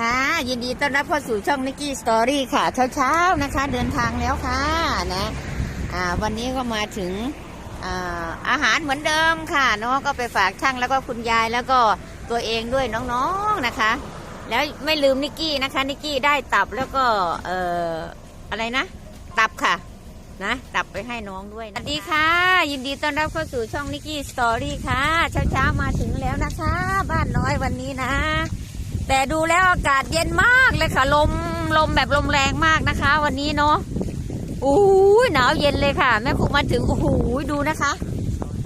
ค่ะยินดีต้อนรับเข้าสู่ช่องนิกกี้สตอรี่ค่ะ เช้าๆนะคะ เดินทางแล้วค่ะนะอ่าวันนี้ก็มาถึงอ่าอาหารเหมือนเดิมค่ะเนาะก็ไปฝากช่างแล้วก็คุณยายแล้วก็ตัวเองด้วยน้องๆนะคะ แล้วไม่ลืมนิกกี้นะคะนิกกี้ได้ตับแล้วก็เอ่ออะไรนะ ตับค่ะนะตับไปให้น้องด้วยนะสวัสดีค่ะ ยินดีต้อนรับเข้าสู่ช่องนิกกี้สตอรี่ค่ะ เช้าๆมาถึงแล้วนะคะ บ้านน้อยวันนี้นะ แต่ดูแล้วอากาศเย็นมากเลยค่ะ ลมลมแบบลมแรงมากนะคะ วันนี้เนาะอู้หนาวเย็นเลยค่ะ แม่ครูมาถึงโอ้โหดูนะคะ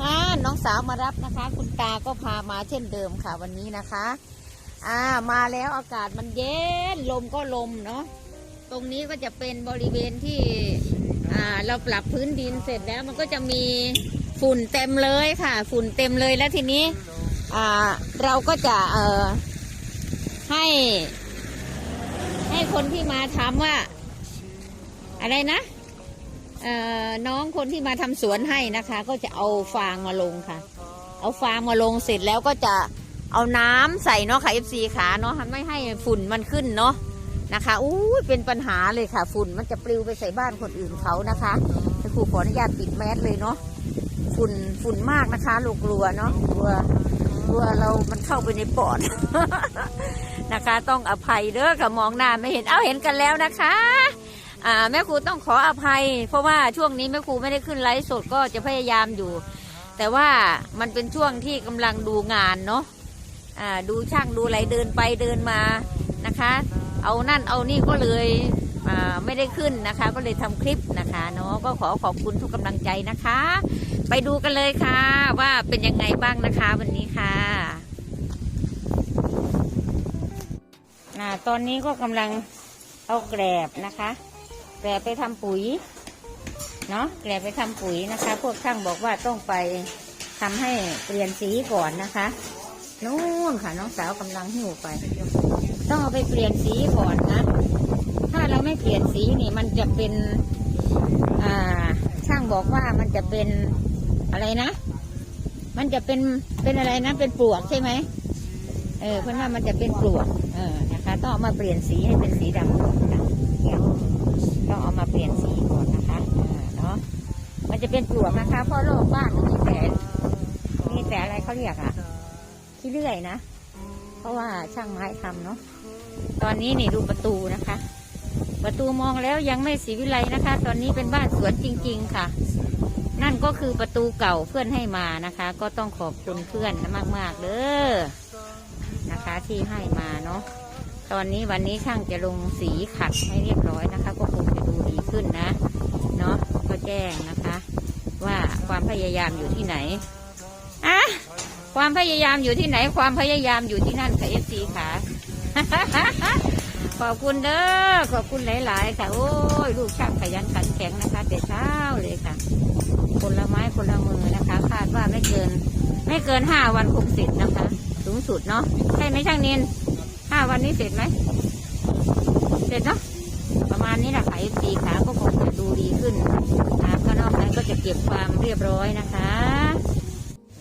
อ่าน้องสาวมารับนะคะ คุณตาก็พามาเช่นเดิมค่ะ วันนี้นะคะ อ่ามาแล้วอากาศมันเย็นลมก็ลมเนาะตรงนี้ก็จะเป็นบริเวณที่อ่าเราปรับพื้นดินเสร็จแล้วมันก็จะมีฝุ่นเต็มเลยค่ะ ฝุ่นเต็มเลยแล้วทีนี้อ่าเราก็จะเอ่อ ให้ ให้คนที่มาทำว่า อะไรนะเออน้องคนที่มาทำสวนให้นะคะ ก็จะเอาฟางมาลงค่ะ เอาฟางมาลงเสร็จแล้วก็จะเอาน้ำใส่เนาะค่ะ FC ขาเนาะไม่ให้ฝุ่นมันขึ้นเนาะนะคะอู้เป็นปัญหาเลยค่ะ ฝุ่นมันจะปลิวไปใส่บ้านคนอื่นเขานะคะให้ครูขออนุญาตปิดแมสเลยเนาะฝุ่นฝุ่นมากนะคะลูกกลัวเนาะกลัวกลัวเรามันเข้าไปในปอด นะคะ ต้องอภัยเด้อค่ะมองหน้าไม่เห็นเอาเห็นกันแล้วนะคะอ่าแม่ครูต้องขออภัย เพราะว่าช่วงนี้แม่ครูไม่ได้ขึ้นไลฟ์สดก็จะพยายามอยู่ แต่ว่ามันเป็นช่วงที่กำลังดูงานเนาะอ่าดูช่างดูอะไรเดินไปเดินมานะคะ เอานั่นเอานี่ก็เลยอ่าไม่ได้ขึ้นนะคะ ก็เลยทำคลิปนะคะเนาะก็ขอขอบคุณทุกกำลังใจนะคะ ไปดูกันเลยค่ะว่าเป็นยังไงบ้างนะคะวันนี้ค่ะ อ่าตอนนี้ก็กำลังเอาแกลบนะคะ แกลบไปทำปุ๋ย เนาะแกลบไปทำปุ๋ยนะคะ พวกช่างบอกว่าต้องไปทำให้เปลี่ยนสีก่อนนะคะนู่นค่ะน้องสาวกำลังหิ้วไป ต้องเอาไปเปลี่ยนสีก่อนนะ ถ้าเราไม่เปลี่ยนสีนี่มันจะเป็นอ่าช่างบอกว่ามันจะเป็นอะไรนะ มันจะเป็นเป็นอะไรนะ เป็นปลวกใช่ไหมเออ เพื่อนว่ามันจะเป็นปลวก เออ ต้องเอามาเปลี่ยนสีให้เป็นสีดำก่อนนะเนี่ยต้องเอามาเปลี่ยนสีก่อนนะคะเออเนาะมันจะเป็นปลวกนะคะ เพราะโลกบ้านมีแต่มีแต่อะไรเขาเรียกอะที่เลื่อยนะ เพราะว่าช่างไม้ทำเนาะตอนนี้นี่ดูประตูนะคะ ประตูมองแล้วยังไม่สีวิไลนะคะ ตอนนี้เป็นบ้านสวนจริง ๆ ค่ะ นั่นก็คือประตูเก่าเพื่อนให้มานะคะ ก็ต้องขอบคุณเพื่อนมากๆเด้อนะคะที่ให้มาเนาะ ตอนนี้วันนี้ช่างจะลงสีขัดให้เรียบร้อยนะคะ ก็คงจะดูดีขึ้นนะเนาะก็แจ้งนะคะ ว่าความพยายามอยู่ที่ไหนอะความพยายามอยู่ที่ไหน ความพยายามอยู่ที่นั่นค่ะเอฟซีค่ะขอบคุณเด้อขอบคุณหลาย ๆ ค่ะ โอ้ยลูกช่างขยันขันแข็งนะคะแต่เช้าเลยค่ะ คนละไม้คนละมือนะคะ คาดว่าไม่เกิน ไม่เกินห้าวันคงเสร็จนะคะ สูงสุดเนาะใช่ไหมช่างนิน ห้าวันนี้เสร็จไหม เสร็จเนาะ ประมาณนี้แหละค่ะสีขาก็คงจะดูดีขึ้นนะก็นอกนั้นก็จะเก็บความเรียบร้อยนะคะ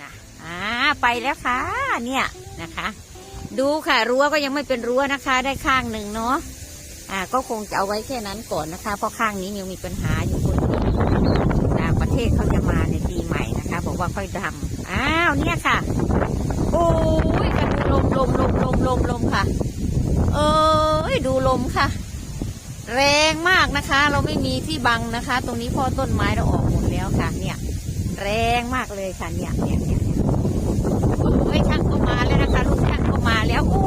นะอ่าไปแล้วค่ะ เนี่ยนะคะ ดูค่ะรั้วก็ยังไม่เป็นรั้วนะคะ ได้ข้างหนึ่งเนาะ อ่า ก็คงจะเอาไว้แค่นั้นก่อนนะคะ เพราะข้างนี้ยังมีปัญหาอยู่คนต่างประเทศเขาจะมาในปีใหม่นะคะ บอกว่าค่อยทำอ้าว เนี่ยค่ะ โอ้ ลมลมลมลมลมค่ะ เอ้ยดูลมค่ะ แรงมากนะคะ เราไม่มีที่บังนะคะ ตรงนี้พ่อต้นไม้เราออกหมดแล้วค่ะ เนี่ย แรงมากเลยค่ะ เนี่ยเนี่ยเนี่ยเนี่ยโอ้ยช่างเข้ามาแล้วนะคะ ลูกช่างเข้ามาแล้วโอ้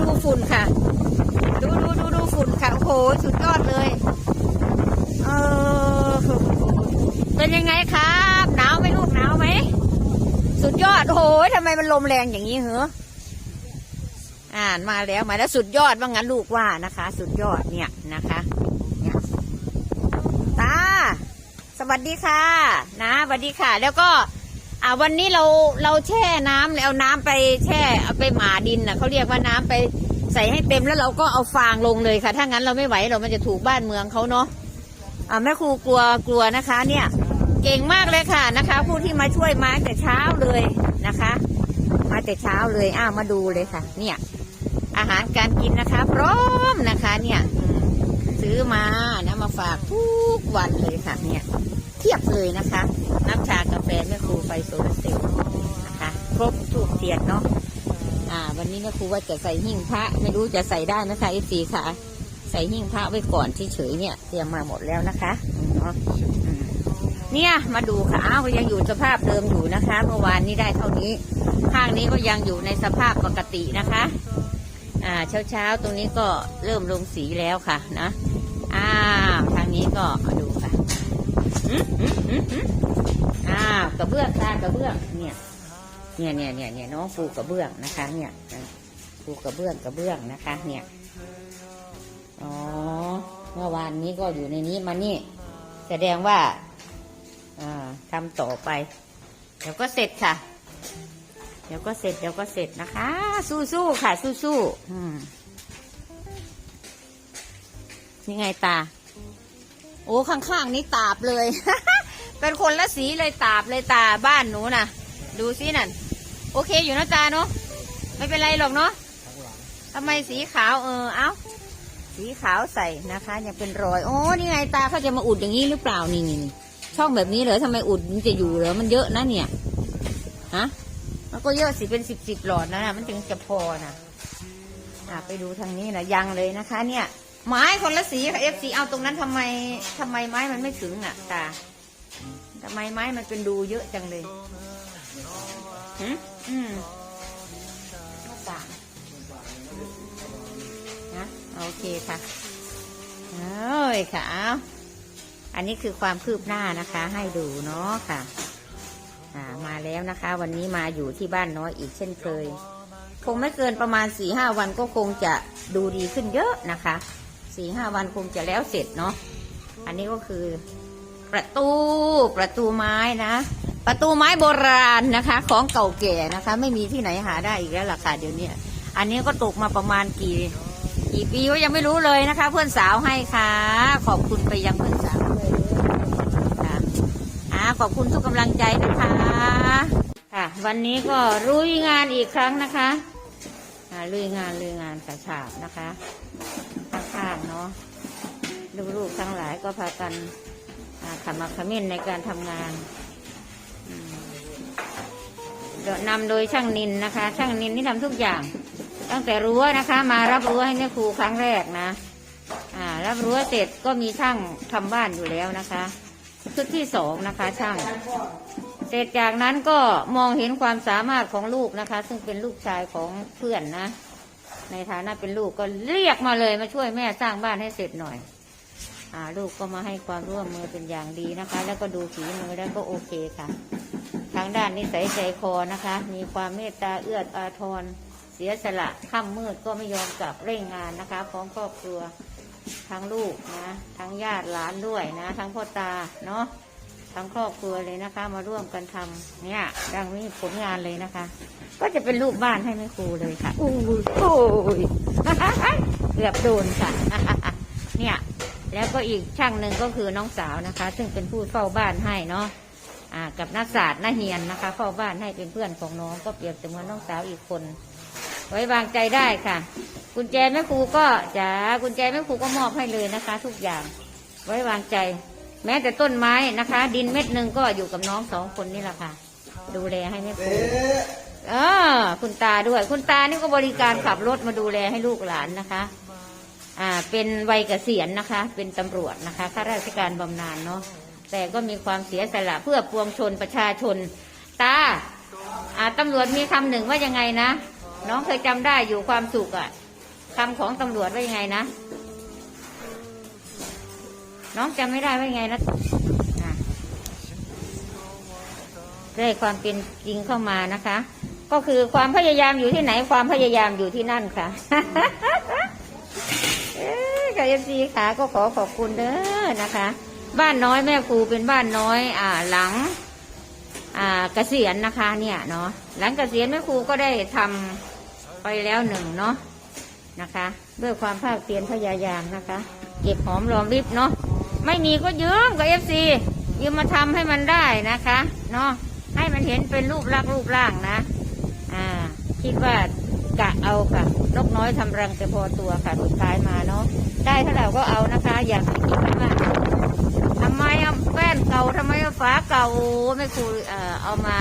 ดูฝุ่นค่ะ ดูดูดูดูฝุ่นค่ะโอ้โหสุดยอดเลย เออเป็นยังไงครับหนาวไหมลูกหนาวไหมสุดยอดโอ้โหทำไมมันลมแรงอย่างนี้เหรอ อ่านมาแล้วมาแล้วสุดยอดว่างั้นลูกว่านะคะ สุดยอดเนี่ยนะคะเนี่ยตา สวัสดีค่ะ นะสวัสดีค่ะ แล้วก็ อ่าวันนี้เราเราแช่น้ำแล้วน้ำไปแช่เอาไปหมาดินน่ะเขาเรียกว่าน้ำไปใส่ให้เต็มแล้วเราก็เอาฟางลงเลยค่ะ ถ้างั้นเราไม่ไหวเรามันจะถูกบ้านเมืองเขาเนาะอ่าแม่ครูกลัวกลัวนะคะ เนี่ย เก่งมากเลยค่ะนะคะ ผู้ที่มาช่วยมาแต่เช้าเลยนะคะ มาแต่เช้าเลยอ้าวมาดูเลยค่ะ เนี่ย อาหารการกินนะคะ พร้อมนะคะเนี่ยซื้อมานะมาฝากทุกวันเลยค่ะ เนี่ย เทียบเลยนะคะ น้ำชากาแฟแม่ครูไฟโซลาเซลล์นะคะครบทุกเทียนเนาะอ่า วันนี้แม่ครูว่าจะใส่หิ้งพระ ไม่รู้จะใส่ได้ไหมคะเอฟีค่ะ ใส่หิ้งพระไว้ก่อนที่เฉยเนี่ยเตรียมมาหมดแล้วนะคะเนาะเนี่ยมาดูค่ะอ้าวยังอยู่สภาพเดิมอยู่นะคะ เมื่อวานนี้ได้เท่านี้ ข้างนี้ก็ยังอยู่ในสภาพปกตินะคะ อ่าเช้าเช้าๆตรงนี้ก็เริ่มลงสีแล้วค่ะนะอ้าวทางนี้ก็มาดูค่ะอ้าวกระเบื้องค่ะกระเบื้องเนี่ยเนี่ยเนี่ยเนี่ยเนี่ยน้องปูกระเบื้องนะคะ เนี่ยปูกระเบื้องกระเบื้องนะคะ เนี่ยอ๋อเมื่อวานนี้ก็อยู่ในนี้มานี่ แสดงว่าอ่าทำต่อไป เดี๋ยวก็เสร็จค่ะ ดี๋ยวก็เสร็จเดี๋ยวก็เสร็จนะคะ สู้ๆค่ะ สู้ๆอืมนี่ไงตา โอ้ข้างๆ นี่ตาบเลย เป็นคนละสีเลยตาบเลยตาบ้านหนูน่ะ ดูสินั่น โอเคอยู่นะตาเนาะไม่เป็นไรหรอกเนาะทำไมสีขาวเออ เอ้าสีขาวใส่นะคะ ยังเป็นรอย โอ้นี่ไงตาเขาจะมาอุดอย่างนี้หรือเปล่านี่นี่ช่องแบบนี้เหรอทำไมอุดมันจะอยู่เหรอมันเยอะนะเนี่ยฮะ ก็เยอะสิเป็นสิบสิบหลอดนะนะมันถึงจะพอนะอะไปดูทางนี้นะยังเลยนะคะ เนี่ย ไม้คนละสีค่ะเอฟซีเอาตรงนั้นทำไมทำไมไม้มันไม่ถึงอะตาทำไมไม้มันเป็นดูเยอะจังเลยหืมอืมหน้าต่างนะโอเคค่ะเอ้ยค่ะ อันนี้คือความคืบหน้านะคะ ให้ดูเนาะค่ะ มาแล้วนะคะ วันนี้มาอยู่ที่บ้านน้อยอีกเช่นเคย คงไม่เกินประมาณสี่ห้าวันก็คงจะดูดีขึ้นเยอะนะคะสี่ห้าวันคงจะแล้วเสร็จเนาะอันนี้ก็คือประตูประตูไม้นะ ประตูไม้โบราณนะคะ ของเก่าแก่นะคะ ไม่มีที่ไหนหาได้อีกแล้วล่ะค่ะเดี๋ยวนี้อันนี้ก็ตกมาประมาณกี่กี่ปีก็ยังไม่รู้เลยนะคะ เพื่อนสาวให้ค่ะ ขอบคุณไปยังเพื่อนสาว ขอบคุณทุกกำลังใจนะคะค่ะ วันนี้ก็ลุยงานอีกครั้งนะคะอ่าลุยงานลุยงานกระฉาบนะคะข้างๆเนาะลูกๆทั้งหลายก็พากันขมักเขม้นในการทำงานเดี๋ยวนำโดยช่างนินนะคะ ช่างนินที่ทำทุกอย่าง ตั้งแต่รั้วนะคะ มารับรั้วให้แม่ครูครั้งแรกนะอ่ารับรั้วเสร็จก็มีช่างทำบ้านอยู่แล้วนะคะ ชุดที่สองนะคะ ช่าง เสร็จจากนั้นก็มองเห็นความสามารถของลูกนะคะ ซึ่งเป็นลูกชายของเพื่อนนะ ในฐานะเป็นลูกก็เรียกมาเลยมาช่วยแม่สร้างบ้านให้เสร็จหน่อยอ่าลูกก็มาให้ความร่วมมือเป็นอย่างดีนะคะ แล้วก็ดูฝีมือแล้วก็โอเคค่ะ ทางด้านนิสัยใจคอนะคะ มีความเมตตาเอื้ออาทรเสียสละค่ำมืดก็ไม่ยอมกลับเร่งงานนะคะพร้อมครอบครัว ทั้งลูกนะทั้งญาติหลานด้วยนะ ทั้งพ่อตาเนาะทั้งครอบครัวเลยนะคะ มาร่วมกันทำเนี่ยดังนี้ผลงานเลยนะคะ ก็จะเป็นรูปบ้านให้แม่ครูเลยค่ะอู้ยโอ้ยเกือบโดนค่ะ เนี่ยแล้วก็อีกช่างหนึ่งก็คือน้องสาวนะคะ ซึ่งเป็นผู้เฝ้าบ้านให้เนาะอ่ากับนักศาสตร์นักเฮียนนะคะ เฝ้าบ้านให้เป็นเพื่อนของน้องก็เปรียบเสมือนน้องสาวอีกคน ไว้วางใจได้ค่ะ กุญแจแม่ครูก็จ๋ากุญแจแม่ครูก็มอบให้เลยนะคะ ทุกอย่าง ไว้วางใจ แม้แต่ต้นไม้นะคะ ดินเม็ดหนึ่งก็อยู่กับน้องสองคนนี่แหละค่ะ ดูแลให้แม่ครูเออคุณตาด้วย คุณตานี่ก็บริการขับรถมาดูแลให้ลูกหลานนะคะ อ่า เป็นวัยเกษียณนะคะ เป็นตำรวจนะคะข้าราชการบำนาญเนาะแต่ก็มีความเสียสละเพื่อปวงชนประชาชน ตา อ่าตำรวจมีคำหนึ่งว่ายังไงนะ น้องเคยจำได้อยู่ความสุขอะคำของตำรวจว่ายังไงนะ น้องจำไม่ได้ว่ายังไงนะได้ความเป็นจริงเข้ามานะคะ ก็คือความพยายามอยู่ที่ไหนความพยายามอยู่ที่นั่นค่ะเอ้ยกับเอฟซีขาก็ขอขอบคุณเด้อนะคะ บ้านน้อยแม่ครูเป็นบ้านน้อย อ่าหลัง อ่าเกษียณนะคะ เนี่ยเนาะหลังเกษียณแม่ครูก็ได้ทำ ไปแล้วหนึ่งเนาะนะคะ ด้วยความภาคเพียรพยายามนะคะ เก็บหอมรอมริบเนาะไม่มีก็ยืมกับเอฟซียืมมาทำให้มันได้นะคะเนาะให้มันเห็นเป็นรูปลักษณ์รูปร่างนะอ่าคิดว่ากะเอาค่ะนกน้อยทำรังแต่พอตัวค่ะสุดท้ายมาเนาะได้เท่าไหร่ก็เอานะคะ อย่าคิดว่าทำไมเอาแป้นเก่าทำไมเอาฝาเก่าไม่ครูเอ่อเอามา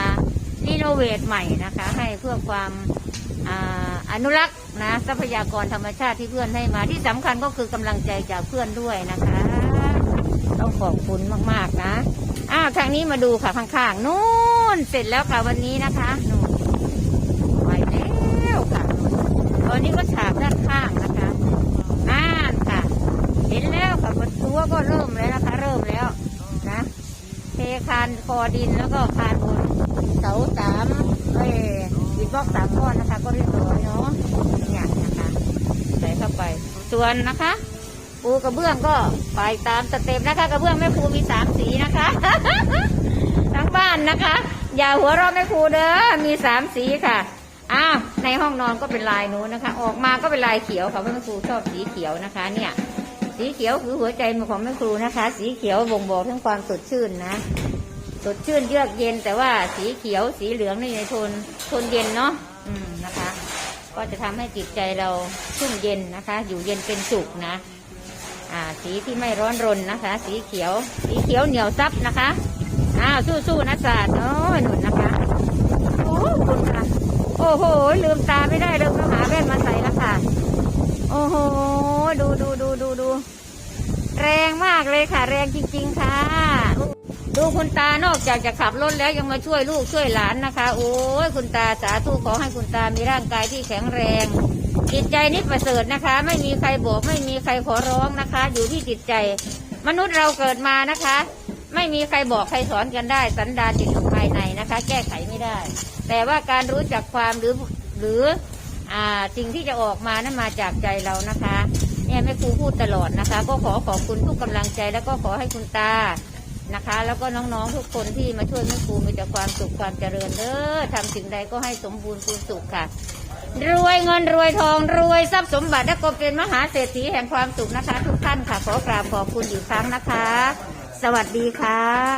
รีโนเวทใหม่นะคะ ให้เพื่อความ อนุรักษ์นะทรัพยากรธรรมชาติที่เพื่อนให้มาที่สำคัญก็คือกำลังใจจากเพื่อนด้วยนะคะ ต้องขอบคุณมากๆนะอ้าวทางนี้มาดูค่ะข้างๆนู่นเสร็จแล้วค่ะวันนี้นะคะนู่นไปแล้วค่ะตอนนี้ก็ฉาบด้านข้างนะคะอ่านค่ะ เห็นแล้วค่ะประตูก็เริ่มแล้วนะคะ เริ่มแล้วนะเทคานคอดินแล้วก็คานบนเสาสามเอ้ บิดบล็อกสามก้อนนะคะ ก็เรียบร้อยเนาะเนี่ยนะคะใส่เข้าไป ส่วนนะคะ ปูกระเบื้องก็ไปตามสเต็ปนะคะ กระเบื้องแม่ครูมีสามสีนะคะทั้งบ้านนะคะ อย่าหัวเราะแม่ครูเด้อมีสามสีค่ะอ้าวในห้องนอนก็เป็นลายนู้นนะคะ ออกมาก็เป็นลายเขียวค่ะแม่ครูชอบสีเขียวนะคะ เนี่ยสีเขียวคือหัวใจของแม่ครูนะคะ สีเขียวบ่งบอกถึงความสดชื่นนะ สดชื่นเยือกเย็น แต่ว่าสีเขียวสีเหลืองนี่ในโทนโทนเย็นเนาะอืมนะคะ ก็จะทำให้จิตใจเราชุ่มเย็นนะคะ อยู่เย็นเป็นสุขนะอ่าสีที่ไม่ร้อนรนนะคะ สีเขียว สีเขียวเหนียวซับนะคะอ้าวสู้ๆนะศาสตร์โอ้หนุนนะคะโอ้คุณค่ะโอ้โห ลืมตาไม่ได้เลยต้องหาแว่นมาใส่แล้วค่ะ โอ้โห ดูดูดูดูดูแรงมากเลยค่ะ แรงจริง ๆ ค่ะ ดูคุณตานอกจากจะขับรถแล้วยังมาช่วยลูกช่วยหลานนะคะ โอ้ยคุณตาสาธุขอให้คุณตามีร่างกายที่แข็งแรงจิตใจนี่ประเสริฐนะคะ ไม่มีใครบอกไม่มีใครขอร้องนะคะ อยู่ที่จิตใจ มนุษย์เราเกิดมานะคะ ไม่มีใครบอกใครสอนกันได้ สันดานจิตของภายในนะคะ แก้ไขไม่ได้ แต่ว่าการรู้จักความหรือหรืออ่าสิ่งที่จะออกมานั้นมาจากใจเรานะคะ เนี่ยแม่ครูพูดตลอดนะคะ ก็ขอขอบคุณทุกกำลังใจแล้วก็ขอให้คุณตา นะคะ แล้วก็น้องๆทุกคนที่มาช่วยแม่ครูมีแต่ความสุขความเจริญเด้อทำสิ่งใดก็ให้สมบูรณ์คูณสุขค่ะ รวยเงินรวยทองรวยทรัพย์สมบัติและก็เป็นมหาเศรษฐีแห่งความสุขนะคะ ทุกท่านค่ะขอกราบขอบคุณอีกครั้งนะคะ สวัสดีค่ะ